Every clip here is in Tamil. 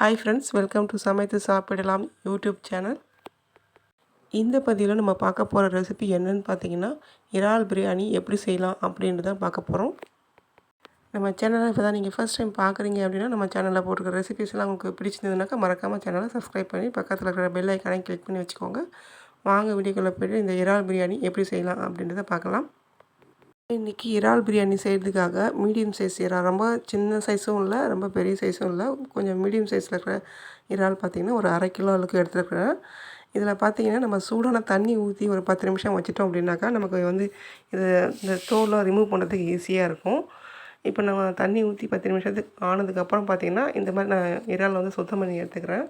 ஹாய் ஃப்ரெண்ட்ஸ் வெல்கம் டு சமைத்து சாப்பிடலாம் யூடியூப் சேனல் இந்த பதிவில் நம்ம பார்க்க போகிற ரெசிபி என்னன்னு பார்த்தீங்கன்னா இறால் பிரியாணி எப்படி செய்யலாம் அப்படின்றத தான் பார்க்க போகிறோம் நம்ம சேனலை இப்போ தான் நீங்கள் ஃபஸ்ட் டைம் பார்க்குறீங்க அப்படின்னா நம்ம சேனலில் போட்டுருக்க ரெசிபிஸ்லாம் உங்களுக்கு பிடிச்சிருந்ததுனாக்கா மறக்காமல் சேனலை சப்ஸ்கிரைப் பண்ணி பக்கத்தில் இருக்கிற பெல் ஐக்கானே கிளிக் பண்ணி வச்சுக்கோங்க. வாங்க வீடியோக்குள்ளே போய்ட்டு இந்த இறால் பிரியாணி எப்படி செய்யலாம் அப்படின்றத பார்க்கலாம். இன்றைக்கி இறால் பிரியாணி செய்கிறதுக்காக மீடியம் சைஸ் இறால். ரொம்ப சின்ன சைஸும் இல்லை ரொம்ப பெரிய சைஸும் இல்லை. கொஞ்சம் மீடியம் சைஸில் இருக்கிற இறால் பார்த்திங்கன்னா ஒரு அரை கிலோ அளவுக்கு எடுத்துருக்குறேன். இதில் பார்த்திங்கன்னா நம்ம சூடான தண்ணி ஊற்றி ஒரு பத்து நிமிஷம் வச்சிட்டோம் அப்படின்னாக்கா நமக்கு வந்து இது இந்த தோலை ரிமூவ் பண்ணுறதுக்கு ஈஸியாக இருக்கும். இப்போ நம்ம தண்ணி ஊற்றி பத்து நிமிஷத்துக்கு ஆனதுக்கப்புறம் பார்த்திங்கன்னா இந்த மாதிரி நான் இறால் வந்து சுத்தம் பண்ணி எடுத்துக்கிறேன்.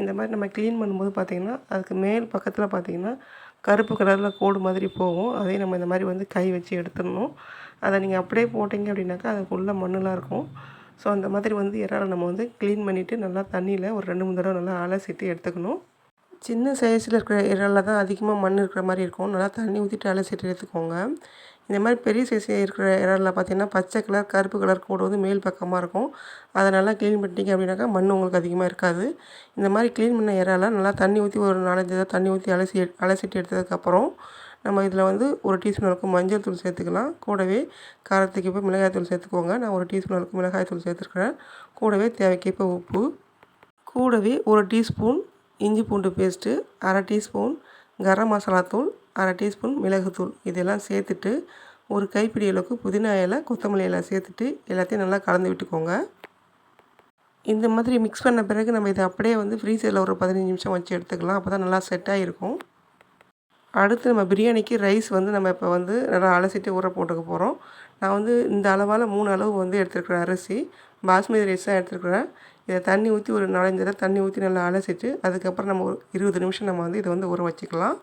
இந்த மாதிரி நம்ம க்ளீன் பண்ணும்போது பார்த்திங்கன்னா அதுக்கு மேல் பக்கத்தில் பார்த்திங்கன்னா கருப்பு கலரில் கோடு மாதிரி போகும். அதையும் நம்ம இந்த மாதிரி வந்து கை வச்சு எடுத்துடணும். அதை நீங்கள் அப்படியே போட்டிங்க அப்படின்னாக்கா அதுக்குள்ளே மண்ணெலாம் இருக்கும். ஸோ அந்த மாதிரி வந்து இறாலை நம்ம வந்து க்ளீன் பண்ணிவிட்டு நல்லா தண்ணியில் ஒரு ரெண்டு மூணு தடவை நல்லா அலசிட்டு எடுத்துக்கணும். சின்ன சைஸில் இருக்கிற இறாலில் தான் அதிகமாக மண் இருக்கிற மாதிரி இருக்கும். நல்லா தண்ணி ஊற்றிட்டு அலசிட்டு எடுத்துக்கோங்க. இந்த மாதிரி பெரிய சைஸ் இருக்கிற இறாலில் பார்த்திங்கன்னா பச்சை கலர் கருப்பு கலர் கூட வந்து மேல் பக்கமாக இருக்கும். அதை நல்லா க்ளீன் பண்ணிட்டீங்க அப்படின்னாக்கா மண் உங்களுக்கு அதிகமாக இருக்காது. இந்த மாதிரி க்ளீன் பண்ண இறால நல்லா தண்ணி ஊற்றி ஒரு நாலஞ்சு இதாக தண்ணி ஊற்றி அலசி அலசிட்டு எடுத்ததுக்கப்புறம் நம்ம இதில் வந்து ஒரு டீஸ்பூன் அளவுக்கு மஞ்சள் தூள் சேர்த்துக்கலாம். கூடவே காரத்துக்கு இப்போ மிளகாய் தூள் சேர்த்துக்கோங்க. நான் ஒரு டீஸ்பூன் அளவுக்கு மிளகாய் தூள் சேர்த்துருக்குறேன். கூடவே தேவைக்கேற்ப உப்பு. கூடவே ஒரு டீஸ்பூன் இஞ்சி பூண்டு பேஸ்ட்டு அரை டீஸ்பூன் கரம் மசாலா தூள் அரை டீஸ்பூன் மிளகுத்தூள். இதெல்லாம் சேர்த்துட்டு ஒரு கைப்பிடி அளவுக்கு புதினா இலை கொத்தமல்லி இலை சேர்த்துட்டு எல்லாத்தையும் நல்லா கலந்து விட்டுக்கோங்க. இந்த மாதிரி மிக்ஸ் பண்ண பிறகு நம்ம இதை அப்படியே வந்து ஃப்ரீசரில் ஒரு பதினஞ்சு நிமிஷம் வச்சு எடுத்துக்கலாம். அப்போ தான் நல்லா செட் ஆகிருக்கும் அடுத்து நம்ம பிரியாணிக்கு ரைஸ் வந்து நம்ம இப்போ வந்து நல்லா அலசிட்டு ஊற போட்டுக்க போகிறோம் நான் வந்து இந்த அளவால் மூணு அளவு வந்து எடுத்துருக்குறேன் அரிசி பாஸ்மதி ரைஸ் தான் எடுத்துருக்குறேன். இதை தண்ணி ஊற்றி ஒரு நாலஞ்சு தடவை தண்ணி ஊற்றி நல்லா அலசிட்டு அதுக்கப்புறம் நம்ம ஒரு இருபது நிமிஷம் நம்ம வந்து இதை வந்து ஊற வச்சுக்கலாம்.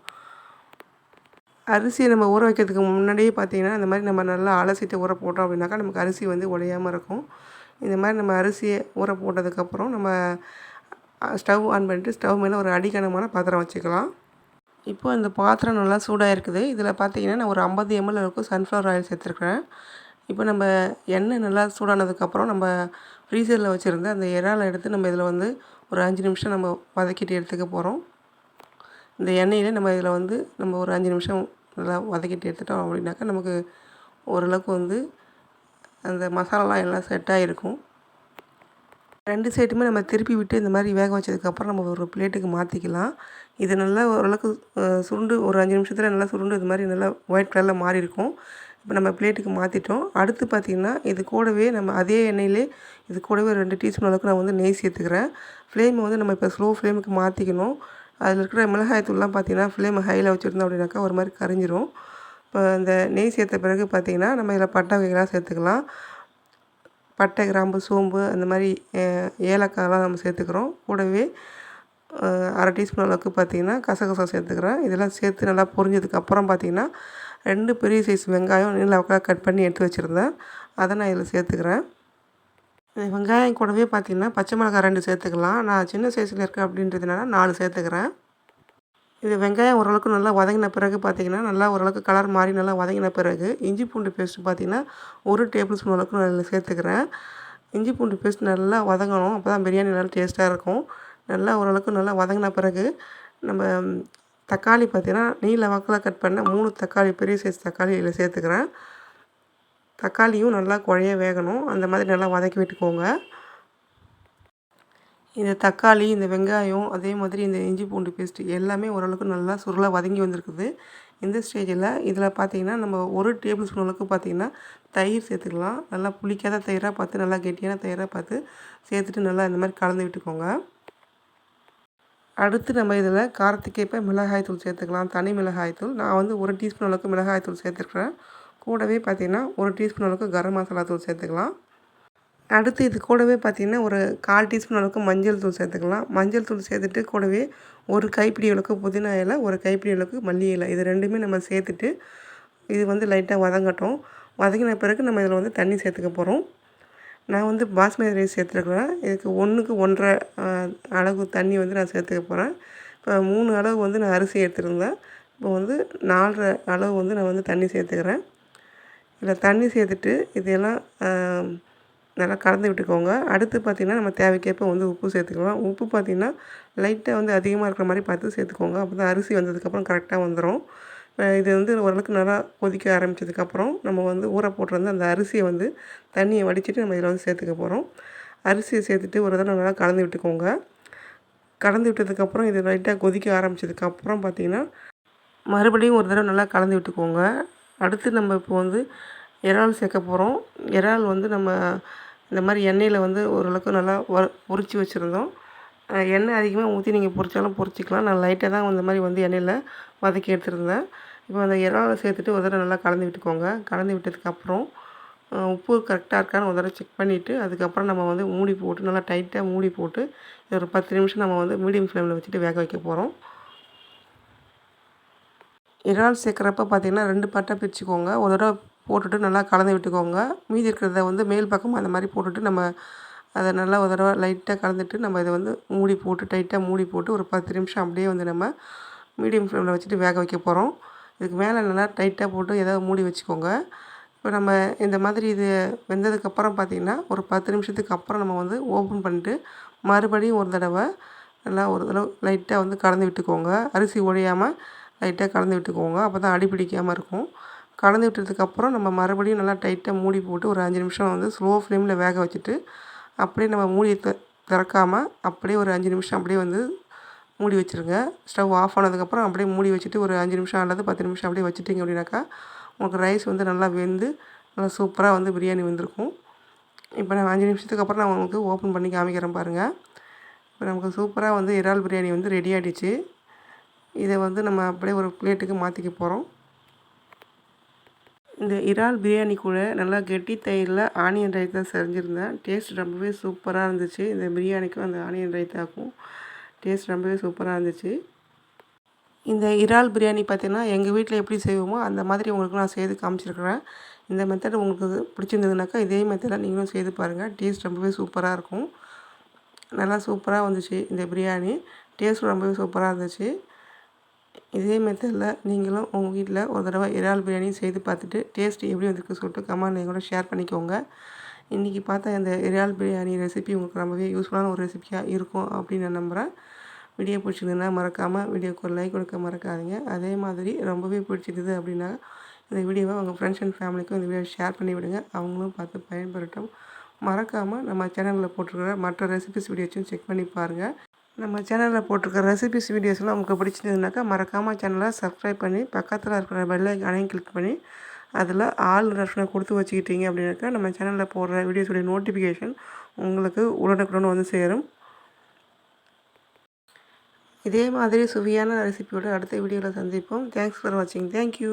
அரிசியை நம்ம ஊற வைக்கிறதுக்கு முன்னாடியே பார்த்திங்கன்னா இந்த மாதிரி நம்ம நல்லா அலசிட்டு ஊற போட்டோம் அப்படின்னாக்கா நமக்கு அரிசி வந்து உடையாமல் இருக்கும். இந்த மாதிரி நம்ம அரிசியை ஊற போட்டதுக்கப்புறம் நம்ம ஸ்டவ் ஆன் பண்ணிட்டு ஸ்டவ் மேலே ஒரு அடிக்கணமான பாத்திரம் வச்சுக்கலாம். இப்போ இந்த பாத்திரம் நல்லா சூடாக இருக்குது இதில் பார்த்தீங்கன்னா நான் ஒரு ஐம்பது எம்எல் அளவுக்கு சன்ஃப்ளவர் ஆயில் சேர்த்துருக்குறேன். இப்போ நம்ம எண்ணெய் நல்லா சூடானதுக்கப்புறம் நம்ம ஃப்ரீசரில் வச்சுருந்த அந்த இறாலை எடுத்து நம்ம இதில் வந்து ஒரு அஞ்சு நிமிஷம் நம்ம வதக்கிட்டு எடுத்துக்க போகிறோம் இந்த எண்ணெயில் நம்ம இதில் வந்து நம்ம ஒரு அஞ்சு நிமிஷம் நல்லா வதக்கிட்டு எடுத்துட்டோம் அப்படின்னாக்கா நமக்கு ஓரளவுக்கு வந்து அந்த மசாலாலாம் எல்லாம் செட்டாக இருக்கும் ரெண்டு சைடுமே நம்ம திருப்பி விட்டு இந்த மாதிரி வேக வச்சதுக்கப்புறம் நம்ம ஒரு பிளேட்டுக்கு மாற்றிக்கலாம் இது நல்லா ஓரளவுக்கு சுருண்டு ஒரு அஞ்சு நிமிஷத்தில் நல்லா சுருண்டு இது மாதிரி நல்லா ஒயிட் கலரில் மாறி இருக்கும் இப்போ நம்ம பிளேட்டுக்கு மாற்றிட்டோம் அடுத்து பார்த்திங்கன்னா இது கூடவே நம்ம அதே எண்ணெயிலே இது கூடவே ரெண்டு டீஸ்பூன் அளவுக்கு நான் வந்து நெய் சேர்த்துக்கிறேன். ஃப்ளேமை வந்து நம்ம இப்போ ஸ்லோ ஃப்ளேமுக்கு மாற்றிக்கணும் அதில் இருக்கிற மிளகாய் தூள்லாம் பார்த்திங்கன்னா ஃப்ளேம் ஹையில் வச்சுருந்தோம் அப்படின்னாக்கா ஒரு மாதிரி கரைஞ்சிரும். இப்போ இந்த நெய் சேர்த்த பிறகு பார்த்திங்கன்னா நம்ம இதில் பட்டை வகைகளாக சேர்த்துக்கலாம். பட்டை கிராம்பு சோம்பு அந்த மாதிரி ஏலக்காயெலாம் நம்ம சேர்த்துக்கிறோம். கூடவே அரை டீஸ்பூன் அளவுக்கு பார்த்திங்கன்னா கசகசா சேர்த்துக்கிறேன். இதெல்லாம் சேர்த்து நல்லா பொரிஞ்சதுக்கப்புறம் பார்த்திங்கன்னா ரெண்டு பெரிய சைஸ் வெங்காயம் நீளவாக்காக கட் பண்ணி எடுத்து வச்சுருந்தேன். அதை நான் இதில் சேர்த்துக்கிறேன். வெங்காயம் கூடவே பார்த்திங்கன்னா பச்சை மிளகாய் ரெண்டு சேர்த்துக்கலாம். நான் சின்ன சைஸில் இருக்கேன் அப்படின்றதுனால நாலு சேர்த்துக்கிறேன். இது வெங்காயம் ஓரளவுக்கு நல்லா வதங்கின பிறகு பார்த்திங்கன்னா நல்லா ஓரளவுக்கு கலர் மாறி நல்லா வதங்கின பிறகு இஞ்சி பூண்டு பேஸ்ட்டு பார்த்திங்கன்னா ஒரு டேபிள் ஸ்பூன் அளவுக்கு நான் சேர்த்துக்கிறேன். இஞ்சி பூண்டு பேஸ்ட் நல்லா வதங்கணும். அப்போ தான் பிரியாணி நல்லா டேஸ்ட்டாக இருக்கும். நல்லா ஓரளவுக்கு நல்லா வதங்கின பிறகு நம்ம தக்காளி பார்த்திங்கன்னா நீல வாக்கில் கட் பண்ண மூணு தக்காளி பெரிய சைஸ் தக்காளி இதில் சேர்த்துக்கிறேன். தக்காளியும் நல்லா குழைய வேகணும். அந்த மாதிரி நல்லா வதக்கி விட்டுக்கோங்க. இந்த தக்காளி இந்த வெங்காயம் அதே மாதிரி இந்த இஞ்சி பூண்டு பேஸ்ட்டு எல்லாமே ஓரளவுக்கு நல்லா சுருளாக வதங்கி வந்திருக்குது. இந்த ஸ்டேஜில் இதில் பார்த்திங்கன்னா நம்ம ஒரு டேபிள் ஸ்பூன் அளவுக்கு பார்த்திங்கன்னா தயிர் சேர்த்துக்கலாம். நல்லா புளிக்காத தயிராக பார்த்து நல்லா கெட்டியான தயிராக பார்த்து சேர்த்துட்டு நல்லா இந்த மாதிரி கலந்து விட்டுக்கோங்க. அடுத்து நம்ம இதில் காரத்துக்கேற்ப மிளகாய் தூள் சேர்த்துக்கலாம். தனி மிளகாய் தூள் நான் வந்து ஒரு டீஸ்பூன் அளவுக்கு மிளகாய் தூள் சேர்த்துருக்குறேன். கூடவே பார்த்திங்கன்னா ஒரு டீஸ்பூன் அளவுக்கு கரம் மசாலா தூள் சேர்த்துக்கலாம். அடுத்து இது கூடவே பார்த்திங்கன்னா ஒரு கால் டீஸ்பூன் அளவுக்கு மஞ்சள் தூள் சேர்த்துக்கலாம். மஞ்சள் தூள் சேர்த்துட்டு கூடவே ஒரு கைப்பிடி அளவுக்கு புதினா இலை ஒரு கைப்பிடி அளவுக்கு மல்லி இலை. இது ரெண்டுமே நம்ம சேர்த்துட்டு இது வந்து லைட்டாக வதங்கட்டும். வதங்கின பிறகு நம்ம இதில் வந்து தண்ணி சேர்த்துக்க போகிறோம் நான் வந்து பாஸ்மதி ரைஸ் சேர்த்துருக்குறேன். இதுக்கு ஒன்றுக்கு ஒன்றரை அளவு தண்ணி வந்து நான் சேர்த்துக்க போகிறேன் இப்போ மூணு அளவு வந்து நான் அரிசி எடுத்துருந்தேன். இப்போ வந்து நாலரை அளவு வந்து நான் வந்து தண்ணி சேர்த்துக்கிறேன். இதில் தண்ணி சேர்த்துட்டு இதையெல்லாம் நல்லா கலந்து விட்டுக்கோங்க. அடுத்து பார்த்திங்கன்னா நம்ம தேவைக்கேற்ப வந்து உப்பு சேர்த்துக்கலாம். உப்பு பார்த்திங்கன்னா லைட்டாக வந்து அதிகமாக இருக்கிற மாதிரி பார்த்து சேர்த்துக்கோங்க. அப்போ தான் அரிசி வந்ததுக்கப்புறம் கரெக்டாக வந்துடும் இது வந்து ஓரளவுக்கு நல்லா கொதிக்க ஆரம்பித்ததுக்கப்புறம் நம்ம வந்து ஊற போட்டிருந்த அந்த அரிசியை வந்து தண்ணியை வடிச்சிட்டு நம்ம இதில் வந்து சேர்த்துக்க போகிறோம் அரிசியை சேர்த்துட்டு ஒரு தடவை நல்லா கலந்து விட்டுக்கோங்க. கலந்து விட்டதுக்கப்புறம் இது லைட்டாக கொதிக்க ஆரம்பித்ததுக்கப்புறம் பார்த்திங்கன்னா மறுபடியும் ஒரு தடவை நல்லா கலந்து விட்டுக்கோங்க. அடுத்து நம்ம இப்போ வந்து இறால் சேர்க்க போகிறோம் இறால் வந்து நம்ம இந்த மாதிரி எண்ணெயில் வந்து ஓரளவுக்கு நல்லா வ பொரிச்சு வச்சுருந்தோம். எண்ணெய் அதிகமாக ஊற்றி நீங்கள் பொறிச்சாலும் பொரிச்சிக்கலாம். நான் லைட்டாக தான் இந்த மாதிரி வந்து எண்ணெயில் வதக்கி எடுத்துருந்தேன். இப்போ அந்த இறாலை சேர்த்துட்டு ஒரு தடவை நல்லா கலந்து விட்டுக்கோங்க. கலந்து விட்டதுக்கப்புறம் உப்பு கரெக்டாக இருக்கான்னு ஒரு தடவை செக் பண்ணிவிட்டு அதுக்கப்புறம் நம்ம வந்து மூடி போட்டு நல்லா டைட்டாக மூடி போட்டு ஒரு பத்து நிமிஷம் நம்ம வந்து மீடியம் ஃப்ளேமில் வச்சுட்டு வேக வைக்க போகிறோம் இறால் சேர்க்குறப்ப பார்த்திங்கன்னா ரெண்டு பட்டை பிரிச்சுக்கோங்க. ஒரு தடவை போட்டுட்டு நல்லா கலந்து விட்டுக்கோங்க. மீதி இருக்கிறத வந்து மேல் பக்கமாக அந்த மாதிரி போட்டுட்டு நம்ம அதை நல்லா ஒரு தடவை லைட்டாக கலந்துட்டு நம்ம இதை வந்து மூடி போட்டு டைட்டாக மூடி போட்டு ஒரு பத்து நிமிஷம் அப்படியே வந்து நம்ம மீடியம் ஃப்ளேமில் வச்சுட்டு வேக வைக்க போகிறோம் இதுக்கு மேலே நல்லா டைட்டாக போட்டு ஏதாவது மூடி வச்சுக்கோங்க. இப்போ நம்ம இந்த மாதிரி இது வெந்ததுக்கப்புறம் பார்த்திங்கன்னா ஒரு பத்து நிமிஷத்துக்கு அப்புறம் நம்ம வந்து ஓப்பன் பண்ணிட்டு மறுபடியும் ஒரு தடவை நல்லா ஒரு தடவை லைட்டாக வந்து கலந்து விட்டுக்கோங்க. அரிசி ஒழியாமல் லைட்டாக கலந்து விட்டுக்கோங்க. அப்போ தான் அடி பிடிக்காமல் இருக்கும். கலந்து விட்டதுக்கப்புறம் நம்ம மறுபடியும் நல்லா டைட்டாக மூடி போட்டு ஒரு அஞ்சு நிமிஷம் வந்து ஸ்லோ ஃப்ளேமில் வேக வச்சுட்டு அப்படியே நம்ம மூடி த திறக்காமல் அப்படியே ஒரு அஞ்சு நிமிஷம் அப்படியே வந்து மூடி வச்சுருங்க. ஸ்டவ் ஆஃப் ஆனதுக்கப்புறம் அப்படியே மூடி வச்சுட்டு ஒரு அஞ்சு நிமிஷம் அல்லது பத்து நிமிஷம் அப்படியே வச்சுட்டிங்க அப்படின்னாக்கா உங்களுக்கு ரைஸ் வந்து நல்லா வெந்து நல்லா சூப்பராக வந்து பிரியாணி வந்திருக்கும். இப்போ நான் அஞ்சு நிமிஷத்துக்கு அப்புறம் நான் உங்களுக்கு ஓப்பன் பண்ணி காமிக்கிறேன் பாருங்கள் இப்போ நமக்கு சூப்பராக வந்து இறால் பிரியாணி வந்து ரெடி ஆகிடுச்சு இதை வந்து நம்ம அப்படியே ஒரு பிளேட்டுக்கு மாற்றிக்க போகிறோம் இந்த இறால் பிரியாணி கூட நல்லா கெட்டி தயிரில் ஆனியன் ரைத்தா செஞ்சுருந்தேன். டேஸ்ட் ரொம்பவே சூப்பராக இருந்துச்சு. இந்த பிரியாணிக்கும் அந்த ஆனியன் ரைத்தாக்கும் டேஸ்ட் ரொம்பவே சூப்பராக இருந்துச்சு. இந்த இறால் பிரியாணி பார்த்திங்கன்னா எங்கள் வீட்டில் எப்படி செய்வோமோ அந்த மாதிரி உங்களுக்கு நான் செய்து காமிச்சிருக்கிறேன். இந்த மெத்தட் உங்களுக்கு பிடிச்சிருந்ததுனாக்கா இதே மெத்தடில் நீங்களும் செய்து பாருங்கள் டேஸ்ட் ரொம்பவே சூப்பராக இருக்கும். நல்லா சூப்பராக வந்துச்சு இந்த பிரியாணி. டேஸ்ட் ரொம்பவே சூப்பராக இருந்துச்சு. இதே மெத்தடில் நீங்களும் உங்கள் வீட்டில் ஒரு தடவை இறால் பிரியாணி செய்து பார்த்துட்டு டேஸ்ட் எப்படி வந்திருக்கு சொல்லிட்டு கமெண்ட் கூட ஷேர் பண்ணிக்கோங்க. இன்றைக்கி பார்த்தா இந்த இறால் பிரியாணி ரெசிபி உங்களுக்கு ரொம்பவே யூஸ்ஃபுல்லான ஒரு ரெசிபியாக இருக்கும் அப்படின்னு நான் நம்புகிறேன் வீடியோ பிடிச்சிருந்ததுன்னா மறக்காமல் வீடியோக்கு ஒரு லைக் கொடுக்க மறக்காதீங்க. அதே மாதிரி ரொம்பவே பிடிச்சிருந்தது அப்படின்னா இந்த வீடியோவை உங்கள் ஃப்ரெண்ட்ஸ் அண்ட் ஃபேமிலிக்கும் இந்த வீடியோ ஷேர் பண்ணி விடுங்க. அவங்களும் பார்த்து பயன்பெறட்டும் மறக்காமல் நம்ம சேனலில் போட்டிருக்கிற மற்ற ரெசிபிஸ் வீடியோஸும் செக் பண்ணி பாருங்கள் நம்ம சேனலில் போட்டிருக்க ரெசிபிஸ் வீடியோஸ்லாம் உங்களுக்கு பிடிச்சிருந்ததுனாக்கா மறக்காமல் சேனலை சப்ஸ்கிரைப் பண்ணி பக்கத்தில் இருக்கிற பெல் ஐக்கானையும் கிளிக் பண்ணி அதில் ஆல் ரஃப்னை கொடுத்து வச்சுக்கிட்டீங்க அப்படின்னாக்கா நம்ம சேனலில் போடுற வீடியோஸுடைய நோட்டிஃபிகேஷன் உங்களுக்கு உடனுக்குடன் வந்து சேரும். இதே மாதிரி சுவையான ரெசிபியோட அடுத்த வீடியோவில் சந்திப்போம். தேங்க்ஸ் ஃபார் வாட்சிங் தேங்க்யூ